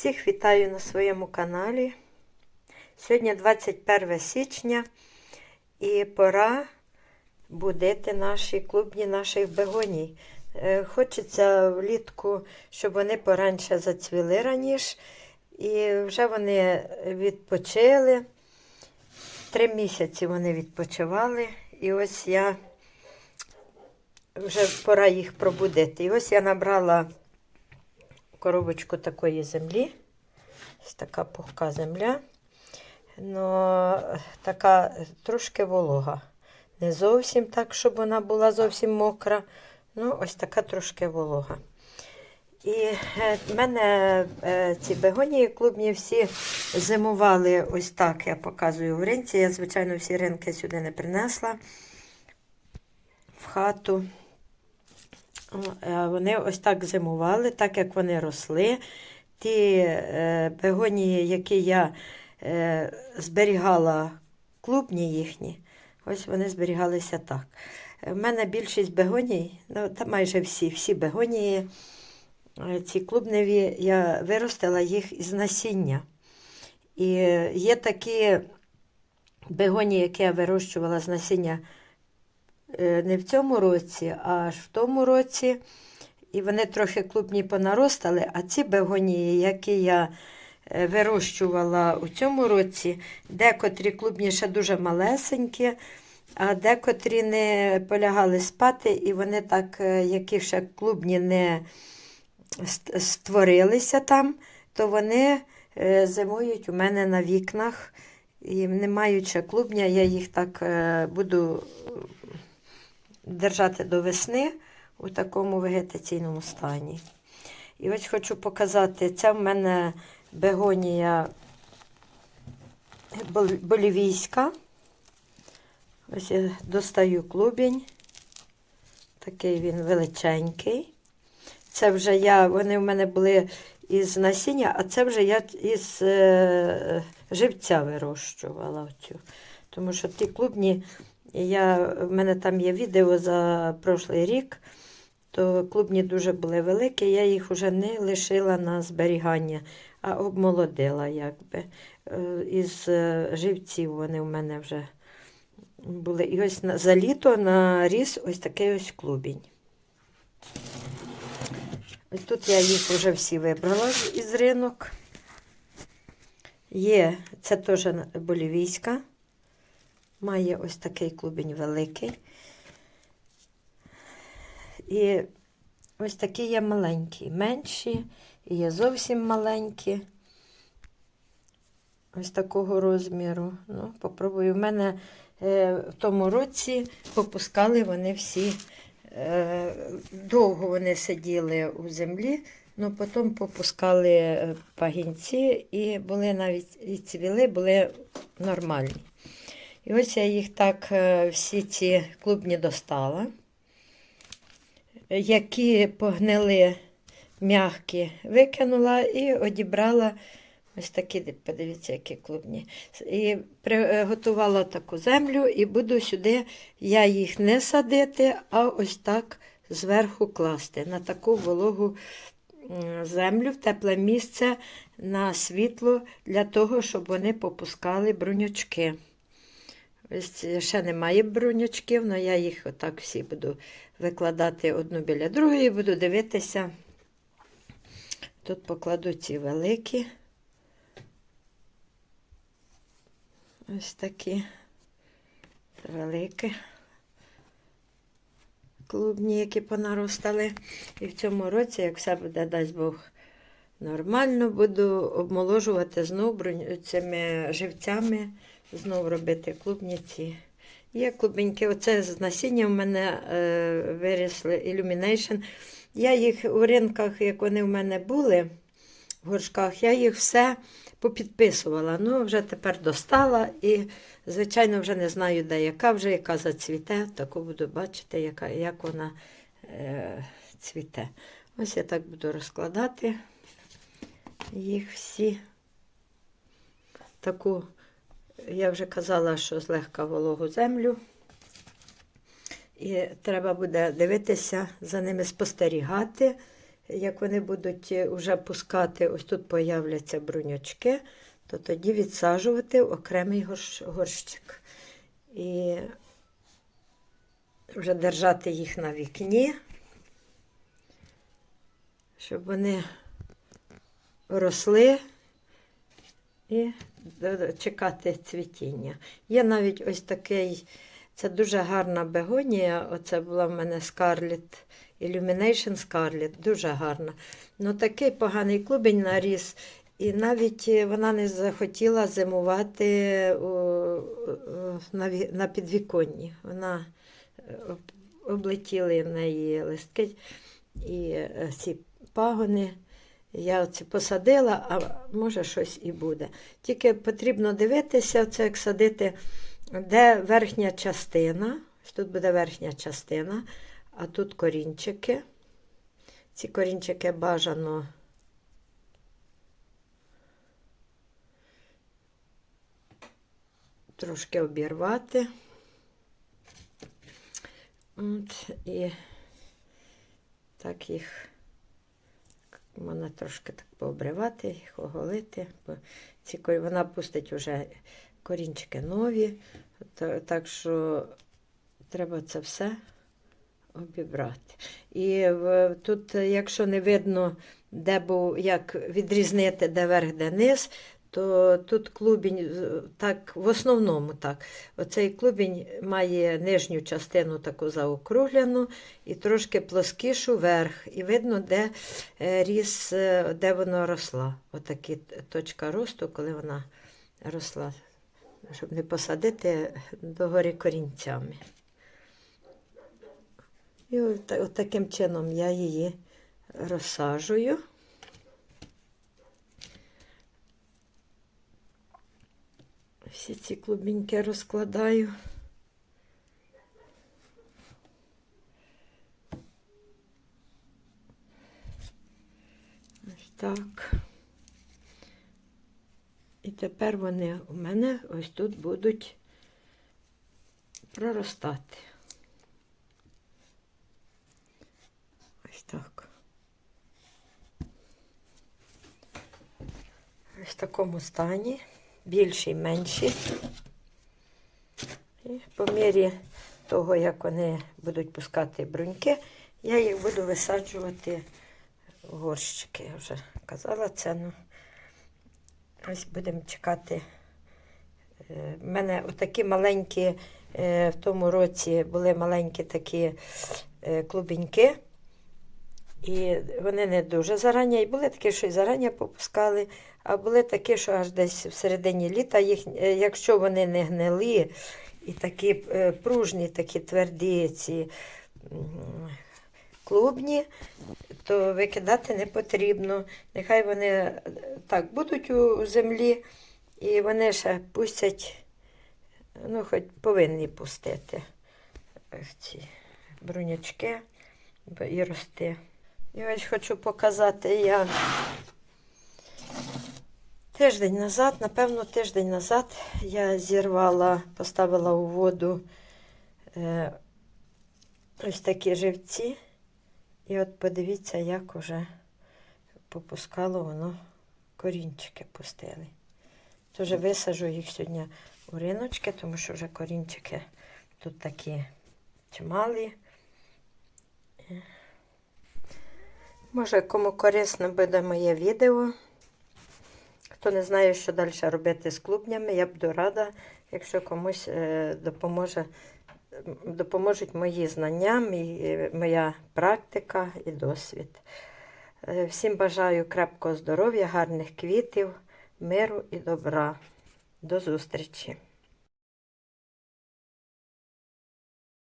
Всіх вітаю на своєму каналі. Сьогодні 21 січня і пора будити наші клубні наших бегоній. Е, Хочеться влітку, щоб вони пораньше зацвіли раніше. І вже вони відпочили. Три місяці вони відпочивали. І ось я вже пора їх пробудити. І ось я набрала коробочку такої землі. Ось така пухка земля. Но така трошки волога. Не зовсім так, щоб вона була зовсім мокра. Ну, ось така трошки волога. І е, в мене е, ці бегонії клубні всі зимували ось так, я показую в ринці. Я, звичайно, всі ринки сюди не принесла в хату. О, Вони ось так зимували, так як вони росли. Ті е, бегонії, які я е, зберігала, клубні їхні, ось вони зберігалися так. У мене більшість бегоній, ну та майже всі, всі бегонії, е, ці клубневі, я виростила їх із насіння. І є такі бегонії, які я вирощувала з насіння е, не в цьому році, а аж в тому році. І вони трохи клубні понаростали, а ці бегонії, які я е, вирощувала у цьому році, декотрі клубні ще дуже малесенькі, а декотрі не полягали спати, і вони так, е, які ще клубні не створилися там, то вони е, зимують у мене на вікнах. І не маючи клубня, я їх так е, буду е, держати до весни у такому вегетаційному стані. І ось хочу показати, це в мене бегонія болівійська. Ось я достаю клубінь. Такий він величенький. Це вже я, вони в мене були із насіння, а це вже я із е, живця вирощувала. Оцю. Тому що ті клубні, я, в мене там є відео за прошлий рік, то клубні дуже були великі, я їх вже не лишила на зберігання, а обмолодила якби. Е, Із е, живців вони в мене вже були. І ось за літо наріс ось такий ось клубінь. Ось тут я їх вже всі вибрала із ринок. Є, це теж болівійська. Має ось такий клубінь великий. І ось такі є маленькі, менші, і є зовсім маленькі. Ось такого розміру. Ну, попробую. У мене е, в тому році попускали вони всі. Е, довго вони сиділи у землі, але потім попускали е, пагінці і були навіть і цвіли, були нормальні. І ось я їх так е, всі ці клубні достала. Які погнили м'які, викинула і одібрала ось такі, подивіться, які клубні. І приготувала таку землю, і буду сюди я їх не садити, а ось так зверху класти на таку вологу землю, в тепле місце на світло для того, щоб вони попускали бруньочки. Ось ще немає бруньочків, але я їх отак всі буду викладати одну біля другої, буду дивитися. Тут покладу ці великі. Ось такі великі клубні, які понаростали. І в цьому році, як все буде, дасть Бог, нормально, буду обмоложувати знову цими живцями, знову робити клубніці. Є клубеньки, оце з насіння в мене е, вирісли Illumination. Я їх у ринках, як вони в мене були, в горшках, я їх все попідписувала. Ну, вже тепер достала і, звичайно, вже не знаю, де яка вже, яка зацвіте, таку буду бачити, яка, як вона е, цвіте. Ось я так буду розкладати їх всі. Таку, я вже казала, що злегка вологу землю. І треба буде дивитися за ними спостерігати, як вони будуть вже пускати, ось тут появляться бруньочки, то тоді відсаджувати в окремий горщ- горщик. І вже держати їх на вікні, щоб вони росли і чекати цвітіння. Є навіть ось такий, це дуже гарна бегонія. Оце була в мене Scarlet, Illumination Scarlet, дуже гарна. Ну такий поганий клубень наріс. І навіть вона не захотіла зимувати на, підвіконні. Вона е, облетіли в неї листки і е, ці пагони. Я оці посадила, а може щось і буде. Тільки потрібно дивитися, це як садити, де верхня частина. Тут буде верхня частина, а тут корінчики. Ці корінчики бажано. Трошки обірвати. От, і так їх можна трошки так пообривати, їх оголити. Бо ці, корі вона пустить вже корінчики нові. Та- Так що треба це все обібрати. І тут, якщо не видно, де був, як відрізнити, де верх, де низ, то тут клубінь, е, так, в основному так. Оцей клубінь має нижню частину таку заокругляну і трошки плоскішу верх. І видно, де е, ріс, е, де воно росла. Отакі точка росту, коли вона росла, щоб не посадити догорі корінцями. І от, от таким чином я її розсаджую. Всі ці клубіньки розкладаю. Ось так. І тепер вони у мене ось тут будуть проростати. Ось так. Ось в такому стані, більші, менші. І по мірі того, як вони будуть пускати бруньки, я їх буду висаджувати в горщики. Я вже казала це. Ну. Ось будемо чекати. Е, В мене отакі маленькі, е, в тому році були маленькі такі е, клубіньки. І вони не дуже зарані. І були такі, що і зарані попускали, а були такі, що аж десь в середині літа, їх, е, якщо вони не гнили і такі е, пружні, такі тверді ці клубні, то викидати не потрібно. Нехай вони е, так будуть у землі, і вони ще пустять, ну, хоч повинні пустити ці брунячки і рости. І ось хочу показати я тиждень назад, напевно, тиждень назад я зірвала, поставила у воду е, ось такі живці. І от подивіться, як уже попускало воно, корінчики пустили. Тож висаджу їх сьогодні у риночки, тому що вже корінчики тут такі чималі. Може, кому корисно буде моє відео. Хто не знає, що далі робити з клубнями, я буду рада, якщо комусь е, допоможе, допоможуть мої знання, е, моя практика і досвід. Е, Всім бажаю крепкого здоров'я, гарних квітів, миру і добра. До зустрічі!